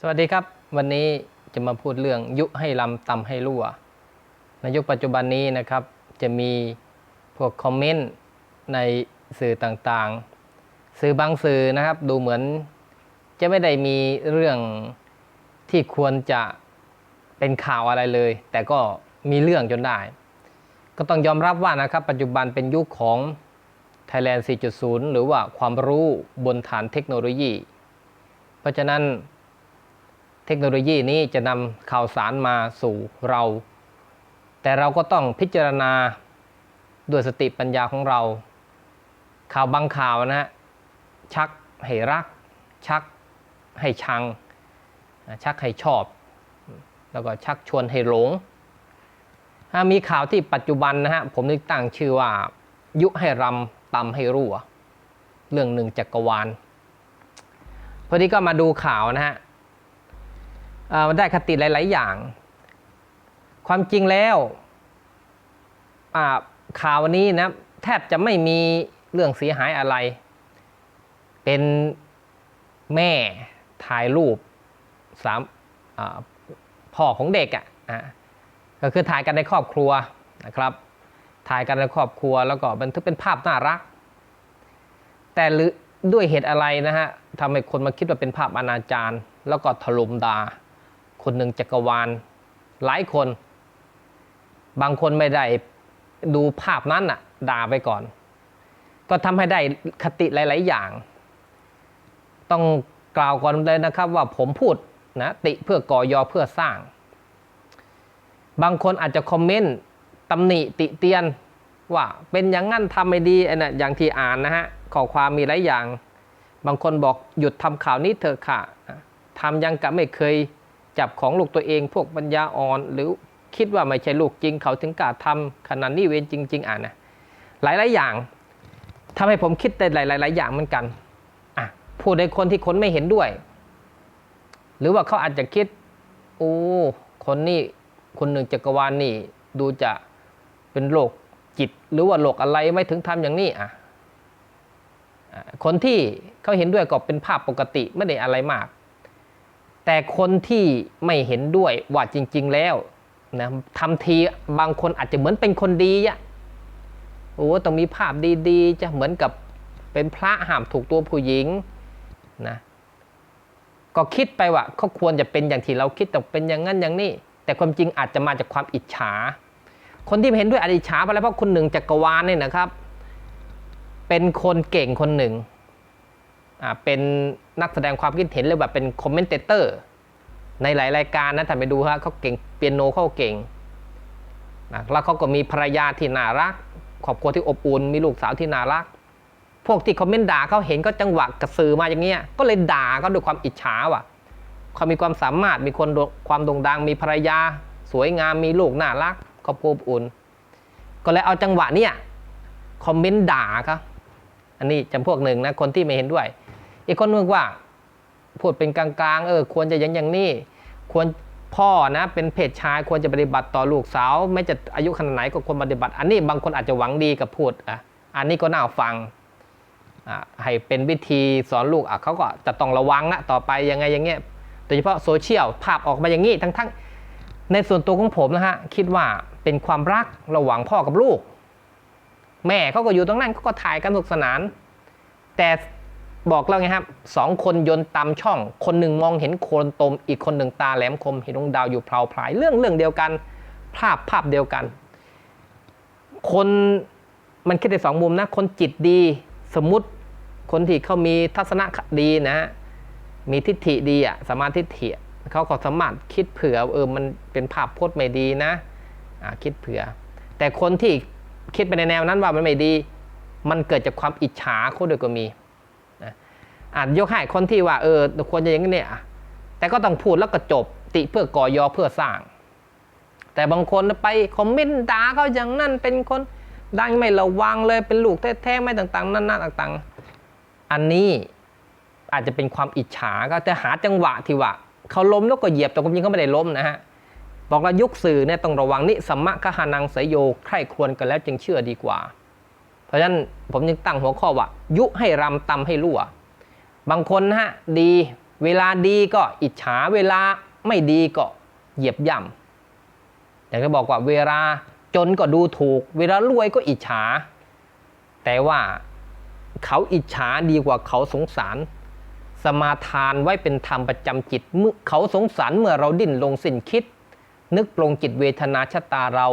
สวัสดีครับ วันนี้จะมาพูดเรื่องยุให้ลำตำให้รั่ว ในยุคปัจจุบันนี้นะครับ จะมีพวกคอมเมนต์ในสื่อต่างๆ สื่อบางสื่อนะครับ ดูเหมือนจะไม่ได้มีเรื่องที่ควรจะเป็นข่าวอะไรเลย แต่ก็มีเรื่องจนได้ ก็ต้องยอมรับว่านะครับ ปัจจุบันเป็นยุคของ Thailand 4.0 หรือว่าความรู้บนฐานเทคโนโลยี เพราะฉะนั้น เทคโนโลยีนี้จะนำข่าวสารมาสู่เรา แต่เราก็ต้องพิจารณาด้วยสติปัญญาของเรา ข่าวบางข่าวนะฮะชักให้รัก ชักให้ชัง ชักให้ชอบ แล้วก็ชักชวนให้หลงถ้ามีข่าวที่ปัจจุบันนะฮะผมนึกตั้งชื่อว่า ยุให้รำตำให้รั่ว เรื่องหนึ่งจักรวาลพอดีก็มาดูข่าวนะฮะ ได้คติหลาย ๆ อย่าง ความจริงแล้วอ่าข่าวนี้นะแทบจะไม่มีเรื่องเสียหายอะไร เป็นแม่ถ่ายรูปสามพ่อของเด็กอะ่ะก็คือถ่ายกันในครอบครัวนะครับ ถ่ายกันในครอบครัวแล้วก็บันทึกเป็นภาพน่ารัก แต่หรือด้วยเหตุอะไรนะฮะทำให้คนมาคิดว่าเป็นภาพอนาจารแล้วก็ถล่มด่า คนหนึ่งจักรวาลหลายคน บางคนไม่ได้ดูภาพนั้นน่ะด่าไปก่อน ก็ทำให้ได้คติหลาย ๆ อย่าง ต้องกล่าวก่อนเลยนะครับว่าผมพูดนะติเพื่อก่อยอเพื่อสร้าง บางคนอาจจะคอมเมนต์ตำหนิติเตียนว่าเป็นอย่างงั้นทำไม่ดีไอ้นะอย่างที่อ่านนะฮะข้อความมีหลายอย่าง บางคนบอกหยุดทำข่าวนี้เถอะค่ะทำยังกับไม่เคย จับของลูกตัวเอง พวกปัญญาอ่อน หรือคิดว่าไม่ใช่ลูกจริงเขาถึงกล้าทำขนาดนี้เวรจริง ๆ อะนะหลายๆอย่างทำให้ผมคิดได้หลายๆอย่างเหมือนกันอะพูดในคนที่คนไม่เห็นด้วย หรือว่าเขาอาจจะคิด โอ้คนนี้คนหนึ่งจักรวาลนี่ ดูจะเป็นโรคจิต หรือว่าโรคอะไรไม่ถึงทำอย่างนี้อะคนที่เขาเห็นด้วยก็เป็นภาพปกติไม่ได้อะไรมาก แต่คนที่ไม่เห็นด้วยว่าจริง ๆ แล้วนะทำทีบางคนอาจจะเหมือนเป็นคนดีอะโอ้ต้องมีภาพดีๆ จะเหมือนกับเป็นพระห้ามถูกตัวผู้หญิงนะก็คิดไปว่าเขาควรจะเป็นอย่างที่เราคิดต้องเป็นอย่างนั้นอย่างนี้ แต่ความจริงอาจจะมาจากความอิจฉา คนที่เห็นด้วยอาจจะอิจฉาไปแล้วเพราะคนหนึ่งจักรวาลเนี่ยนะครับ เป็นคนเก่งคนหนึ่ง เป็นนักแสดงความคิดเห็นเลยแบบเป็นคอมเมนเตเตอร์ในหลายรายการนะท่านไปดูฮะเขาเก่งเปียโนเขาเก่งนะแล้วเขาก็มีภรรยาที่น่ารักครอบครัวที่อบอุ่นมีลูกสาวที่น่ารัก พวกที่คอมเมนต์ด่าเขาเห็นก็จังหวะกระสือมาอย่างเงี้ยก็เลยด่าเขาด้วยความอิจฉาว่ะเขามีความสามารถมีคนความโด่งดัง มีภรรยา สวยงามมีลูกน่ารักครอบครัวอบอุ่น ก็เลยเอาจังหวะเนี้ยคอมเมนต์ด่าเขาอันนี้จำพวกหนึ่งนะคนที่ไม่เห็นด้วย อีกคนนึงว่าพูดเป็นกลางๆเออควรจะอย่างอย่างนี้ควรพ่อนะเป็นเพศชายควรจะปฏิบัติต่อลูกสาวไม่จะอายุขนาดไหนก็ควรปฏิบัติ อันนี้บางคนอาจจะหวังดีกับพูดอะอันนี้ก็น่าฟังอะให้เป็นวิธีสอนลูกอะเขาก็จะต้องระวังนะต่อไปยังไงอย่างเงี้ยโดยเฉพาะโซเชียลภาพออกมาอย่างนี้ทั้งๆในส่วนตัวของผมนะฮะคิดว่าเป็นความรักระหว่างพ่อกับลูก แม่เขาก็อยู่ตรงนั้นเขาก็ถ่ายกันสนุกสนาน แต่ บอกแล้วไงครับสองคนยนต์ตามช่อง คนหนึ่งมองเห็นโคนตม อีกคนหนึ่งตาแหลมคมเห็นดวงดาวอยู่เพลาพลายเรื่องเรื่องเดียวกัน ภาพภาพเดียวกัน คนมันคิดได้สองมุมนะ คนจิตดีสมมติคนที่เขามีทัศนคติดีนะ มีทิฏฐิดีอะสมาธิฐิอะเขาก็สามารถคิดเผื่อเออมันเป็นภาพพจน์ไม่ดีนะอ่าคิดเผื่อ แต่คนที่คิดไปในแนวนั้นว่ามันไม่ดี มันเกิดจากความอิจฉาเขาด้วยก็มี อาจยกให้คนที่ว่าเออควรจะอย่างนี้เนี่ยแต่ก็ต้องพูดแล้วก็จบติเพื่อก่อยอเพื่อสร้าง แต่บางคนไปคอมเมนต์ด่าเขาอย่างนั้นเป็นคนดังไม่ระวังเลยเป็นลูกแท้ๆไม่ต่างๆ นั่นๆต่างๆ อันนี้อาจจะเป็นความอิจฉาก็จะหาจังหวะที่ว่าเขาล้มแล้วก็เหยียบแต่ความจริงเขาไม่ได้ล้มนะฮะบอกว่ายุคสื่อเนี่ยต้องระวังนิสัมมะกหานังสยโยใคร่ควญกันแล้วจึงเชื่อดีกว่า เพราะฉะนั้นผมจึงตั้งหัวข้อว่า ยุให้รำตำให้รั่ว บางคนนะฮะดี เวลาดีก็อิจฉาเวลาไม่ดีก็เหยียบย่ำอย่างที่บอกว่าเวลาจนก็ดูถูก เวลารวยก็อิจฉา แต่ว่าเขาอิจฉาดีกว่าเขาสงสาร สมาทานไว้เป็นธรรมประจำจิตเมื่อเขาสงสารเมื่อเราดิ้นลงสิ้นคิด นึกปรงจิตเวทนาชะตาเรา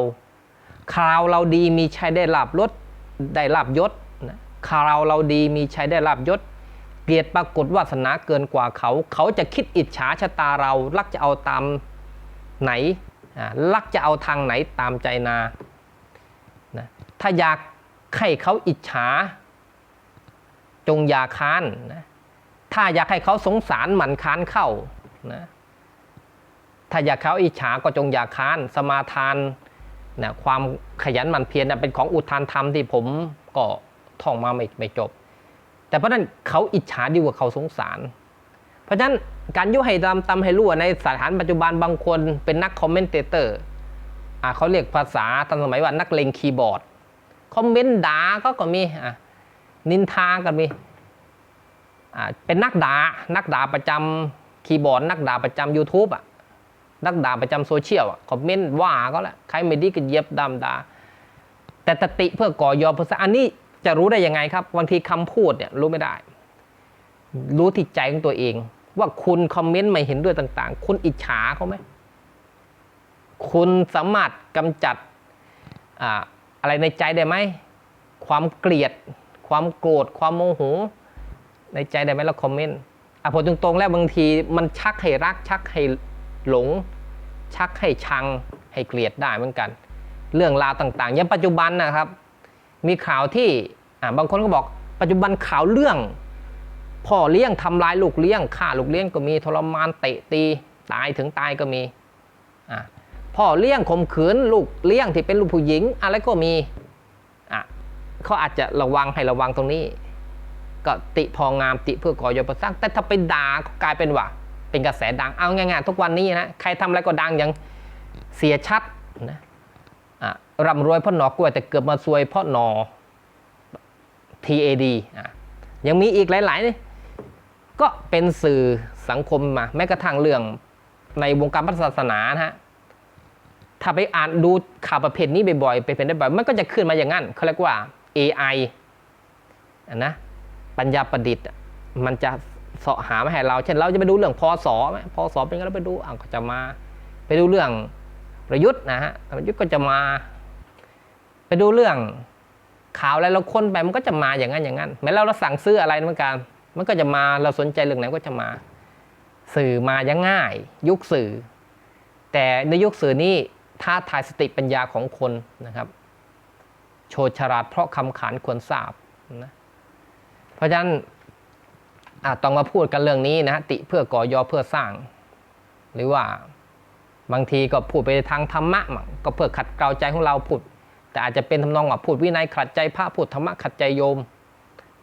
คราวเราดีมีชัยได้ลาบยศได้ลาบยศนะคราวเราดีมีชัยได้ลาบยศ เกลียดปรากฏวาสนาเกินกว่าเขา เขาจะคิดอิจฉาชะตาเราลักจะเอาตามไหนลักจะเอาทางไหนตามใจนานะถ้าอยากให้เขาอิจฉา จงอย่าค้านนะถ้าอยากให้เขาสงสารหมั่นค้านเข้านะถ้าอยากเขาอิจฉาก็จงอย่าค้าน สมาทานนะความขยันหมั่นเพียรนะเป็นของอุทานธรรมที่ผมก็ท่องมาไม่ไม่จบ แต่เพราะนั้นเขาอิจฉาดีกว่าเขาสงสาร เพราะฉะนั้นการยุให้ตำตำให้รั่วในสถานปัจจุบันบางคนเป็นนักคอมเมนเตเตอร์อเขาเรียกภาษาทันสมัยว่านักเลงคีย์บอร์ด คอมเมนต์ด่าก็ก็มีอะนินทาก็มีอ่าเป็นนักด่านักด่าประจำคีย์บอร์ด นักด่าประจำ YouTube อะนักด่าประจำโซเชียลอะคอมเมนต์ว่าก็แล้วใครไม่ดีก็เย็บดำด่าแต่ตติเพื่อก่อยอเพื่อสร้าอันนี้ จะรู้ได้ยังไงครับบางทีคำพูดเนี่ยรู้ไม่ได้ รู้ที่ใจของตัวเอง ว่าคุณคอมเมนต์ไม่เห็นด้วยต่าง ๆ คุณอิจฉาเขาไหมคุณสามารถกำจัดอ่าอะไรในใจได้ไหมความเกลียด ความโกรธความโมโหในใจได้ไหมแล้วคอมเมนต์อะผมตรงๆแล้วบางทีมันชักให้รัก ชักให้หลง ชักให้ชังให้เกลียดได้เหมือนกัน เรื่องราวต่างๆอย่างปัจจุบันนะครับ มีข่าวที่ อ่าบางคนก็บอกปัจจุบันข่าวเรื่องพ่อเลี้ยงทำร้ายลูกเลี้ยงฆ่าลูกเลี้ยงก็มีทรมานเตะตีตายถึงตายก็มีอะพ่อเลี้ยงข่มขืนลูกเลี้ยงที่เป็นลูกผู้หญิง อะไรก็มีอะเขาอาจจะระวังให้ระวังตรงนี้ ก็ติพองามติเพื่อก่อยประสร้างแต่ถ้าไปด่าก็กลายเป็นว่า เป็นกระแสดังเอาง่ายๆทุกวันนี้นะใครทำอะไรก็ดังอย่างเสียชัดนะะร่ำรวยเพราะหนอกล้วยแต่เกือบมาซวยเพราะหนอ TAD อะยังมีอีกหลายๆนี่ก็เป็นสื่อสังคมมาแม้กระทั่งเรื่องในวงการพุทธศาสนานะฮะถ้าไปอ่านดูข่าวประเภทนี้บ่อยๆไปเป็นได้บ่อยมันก็จะขึ้นมาอย่างนั้นเขาเรียกว่า AI อะนะปัญญาประดิษฐ์มันจะเสาะหามาให้เรา เช่นเราจะไปดูเรื่องพศไหมพศเป็นไงเราไปดูอะก็จะมา ไปดูเรื่องประยุทธ์นะฮะประยุทธ์ก็จะมา ไปดูเรื่อง ข่าวอะไรเราค้นไปมันก็จะมาอย่างนั้นอย่างนั้นแม้เราเราสั่งซื้ออะไรเหมือนกัน มันก็จะมาเราสนใจเรื่องไหนก็จะมา สื่อมายังง่าย ยุคสื่อ แต่ในยุคสื่อนี้ท้าทายสติปัญญาของคนนะครับ โชดฉลาดเพราะคำขานควรทราบนะเพราะฉะนั้นต้องมาพูดกันเรื่องนี้นะติเพื่อก่อยอเพื่อสร้าง หรือว่าบางทีก็พูดไปทางธรรมะก็เพื่อขัดเกลาใจของเราพูด แต่อาจจะเป็นทำนองว่าพูดวินัยขัดใจพระพูดธรรมะขัดใจโยม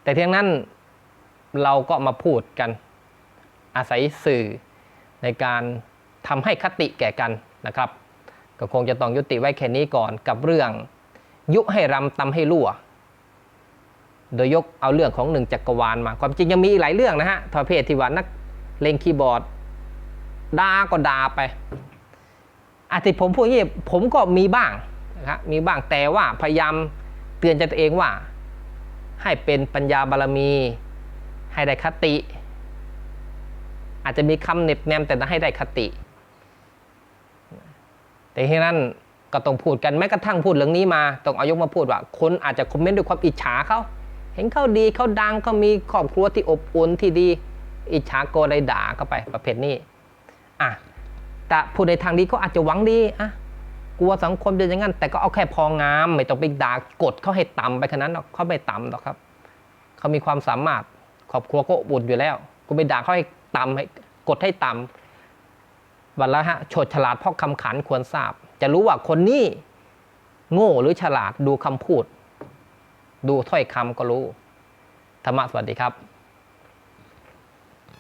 แต่เพียงนั้นเราก็มาพูดกัน อาศัยสื่อในการทำให้คติแก่กันนะครับ ก็คงจะต้องยุติไว้แค่นี้ก่อนกับเรื่อง ยุให้รำตำให้รั่ว โดยยกเอาเรื่องของหนึ่งจักรวาลมา ความจริงยังมีหลายเรื่องนะฮะประเภทที่ว่านักเลงคีย์บอร์ดด่าก็ด่าไปอาทิผมพูดอย่างนี้ผมก็มีบ้าง นะมีบ้างแต่ว่าพยายามเตือนใจตัวเองว่า ให้เป็นปัญญาบารมี ให้ได้คติ อาจจะมีคำเน็บแนมแต่ให้ได้คติ แต่ที่นั้นก็ต้องพูดกันแม้กระทั่งพูดเรื่องนี้มาต้องเอายกมาพูดว่า คนอาจจะคอมเมนต์ด้วยความอิจฉาเขาเห็นเขาดีเขาดังเขามีครอบครัวที่อบอุ่นที่ดี อิจฉาโกได้ด่าเข้าไปประเภทนี้อะแต่พูดในทางดีก็อาจจะหวังดีอะ กลัวสังคมจะอย่างนั้น แต่ก็เอาแค่พองาม ไม่ต้องไปด่ากดเขาให้ต่ำไปขนาดนั้นเขาไม่ต่ำหรอกครับ เขามีความสามารถครอบครัวก็อบอุ่นอยู่แล้วกูไปด่าเขาให้ต่ำให้กดให้ต่ำวันละฮะโฉดฉลาดเพราะคำขันควรทราบ จะรู้ว่าคนนี้โง่หรือฉลาดดูคำพูด ดูถ้อยคำก็รู้ ธรรมะสวัสดีครับ